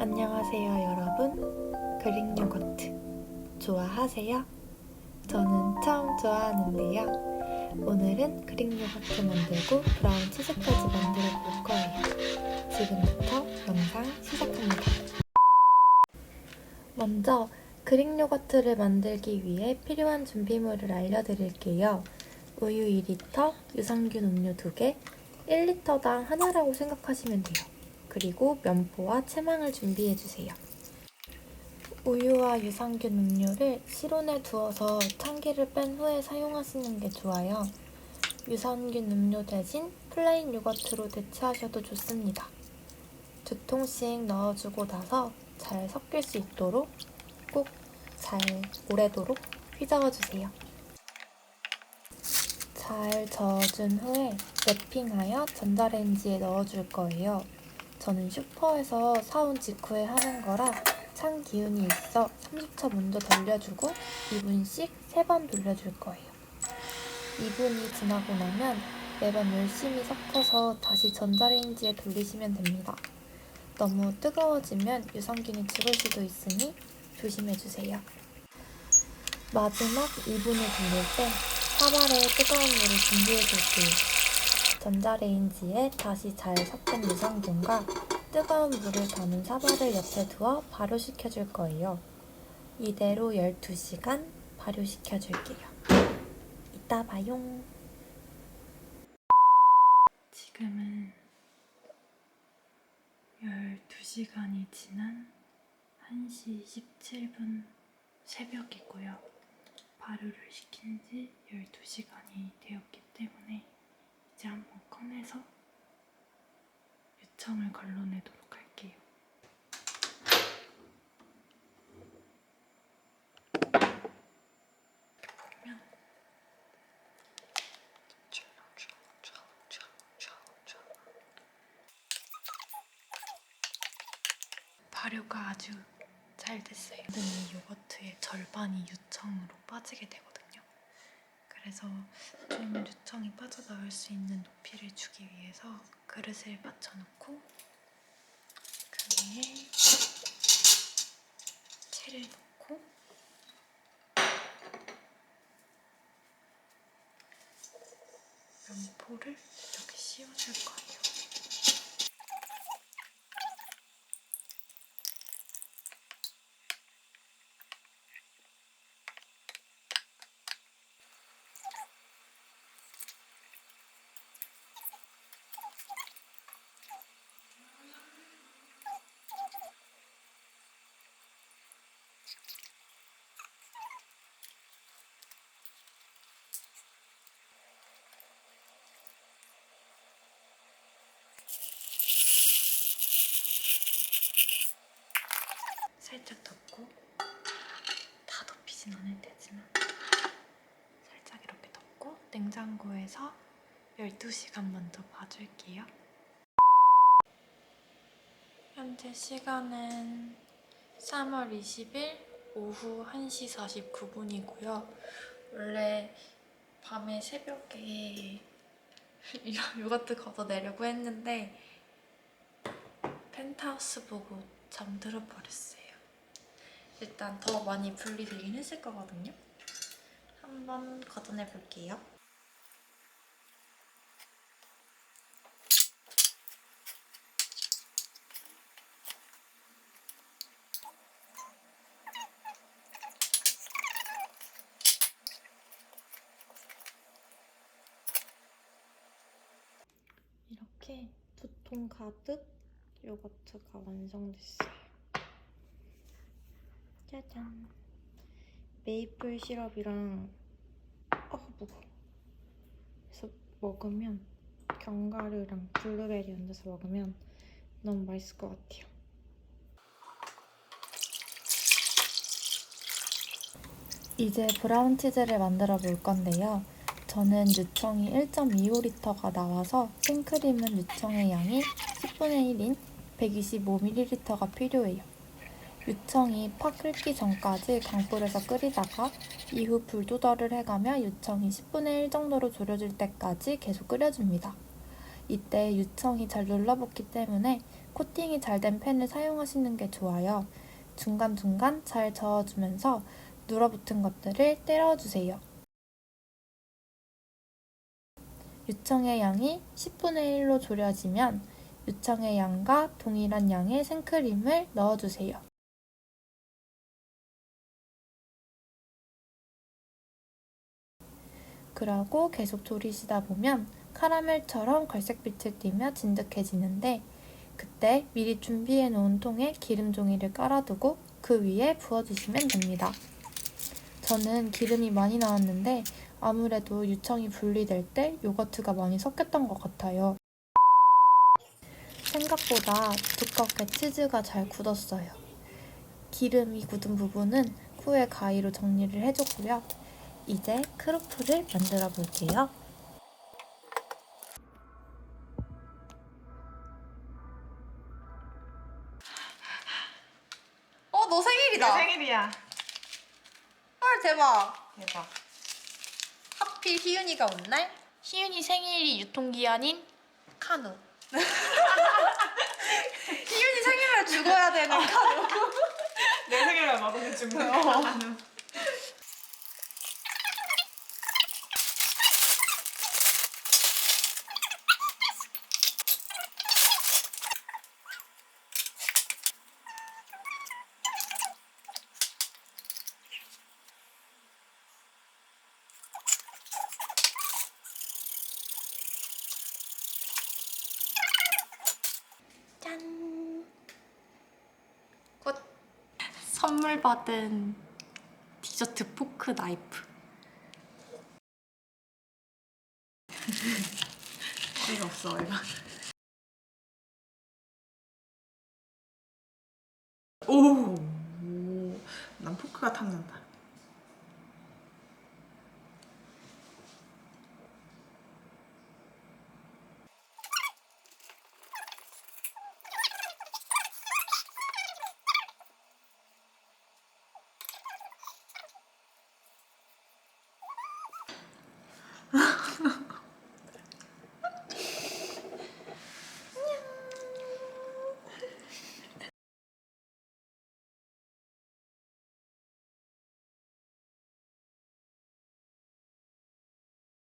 안녕하세요, 여러분. 그릭 요거트 좋아하세요? 저는 처음 좋아하는데요. 오늘은 그릭 요거트 만들고 브라운 치즈까지 만들어 볼 거예요. 지금부터 영상 시작합니다. 먼저 그릭 요거트를 만들기 위해 필요한 준비물을 알려드릴게요. 우유 2리터, 유산균 음료 2개, 1리터당 하나라고 생각하시면 돼요. 그리고 면포와 채망을 준비해 주세요. 우유와 유산균 음료를 실온에 두어서 찬기를 뺀 후에 사용하시는 게 좋아요. 유산균 음료 대신 플레인 요거트로 대체하셔도 좋습니다. 두 통씩 넣어주고 나서 잘 섞일 수 있도록 꼭 잘 오래도록 휘저어주세요. 잘 저어준 후에 랩핑하여 전자레인지에 넣어줄 거예요. 저는 슈퍼에서 사온 직후에 하는 거라 찬 기운이 있어 30초 먼저 돌려주고 2분씩 3번 돌려줄 거예요. 2분이 지나고 나면 매번 열심히 섞어서 다시 전자레인지에 돌리시면 됩니다. 너무 뜨거워지면 유산균이 죽을 수도 있으니 조심해주세요. 마지막 2분을 돌릴 때 사발에 뜨거운 물을 준비해 줄게요. 전자레인지에 다시 잘 섞은 유산균과 뜨거운 물을 담은 사발을 옆에 두어 발효시켜 줄 거예요. 이대로 12시간 발효시켜 줄게요. 이따 봐요. 지금은 12시간이 지난 1시 17분 새벽이고요. 발효를 시킨 지 12시간이 되었기 때문에 이제 한번 꺼내서 유청을 걸러내도록 할게요. 보면 발효가 아주 잘 됐어요. 근데 이 요거트의 절반이 유청으로 빠지게 되거든요. 그래서 좀 유청이 빠져나올 수 있는 높이를 주기 위해서 그릇을 받쳐놓고 그 위에 채를 넣고 면포를 이렇게 씌워줄 거예요. 살짝 덮고 다 덮이진 않을 테지만 살짝 이렇게 덮고 냉장고에서 12시간만 더 봐줄게요. 현재 시간은 3월 20일 오후 1시 49분이고요. 원래 밤에 새벽에 요거트 걷어 내려고 했는데 펜트하우스 보고 잠들어 버렸어요. 일단 더 많이 분리되긴 했을 거거든요. 한번 걷어내 볼게요. 이렇게 두 통 가득 요거트가 완성됐어요. 짜잔. 메이플 시럽이랑 어 무거워. 그래서 먹으면 견과류랑 블루베리 얹어서 먹으면 너무 맛있을 것 같아요. 이제 브라운 치즈를 만들어 볼 건데요. 저는 유청이 1.25리터가 나와서 생크림은 유청의 양이 10분의 1인 125ml가 필요해요. 유청이 팍 끓기 전까지 강불에서 끓이다가 이후 불 조절을 해가며 유청이 10분의 1 정도로 졸여질 때까지 계속 끓여줍니다. 이때 유청이 잘 눌러붙기 때문에 코팅이 잘된 펜을 사용하시는 게 좋아요. 중간중간 잘 저어주면서 눌어붙은 것들을 떼어주세요. 유청의 양이 10분의 1로 졸여지면 유청의 양과 동일한 양의 생크림을 넣어주세요. 그러고 계속 졸이시다 보면 카라멜처럼 갈색빛을 띠며 진득해지는데 그때 미리 준비해 놓은 통에 기름 종이를 깔아두고 그 위에 부어주시면 됩니다. 저는 기름이 많이 나왔는데 아무래도 유청이 분리될 때 요거트가 많이 섞였던 것 같아요. 생각보다 두껍게 치즈가 잘 굳었어요. 기름이 굳은 부분은 후에 가위로 정리를 해줬고요. 이제 크로플을 만들어 볼게요. 어, 너 생일이다. 생일이야. 헐, 대박. 대박. 하필 희윤이가 온 날? 희윤이 생일이 유통기한인 카누. 희윤이 생일을 죽어야 되는 카드. 내 생일을 맞아서 죽는 어. 거. 짠. 굿. 선물 받은 디저트 포크 나이프. 이거 없어 이거. 오, 난 포크가 탐난다.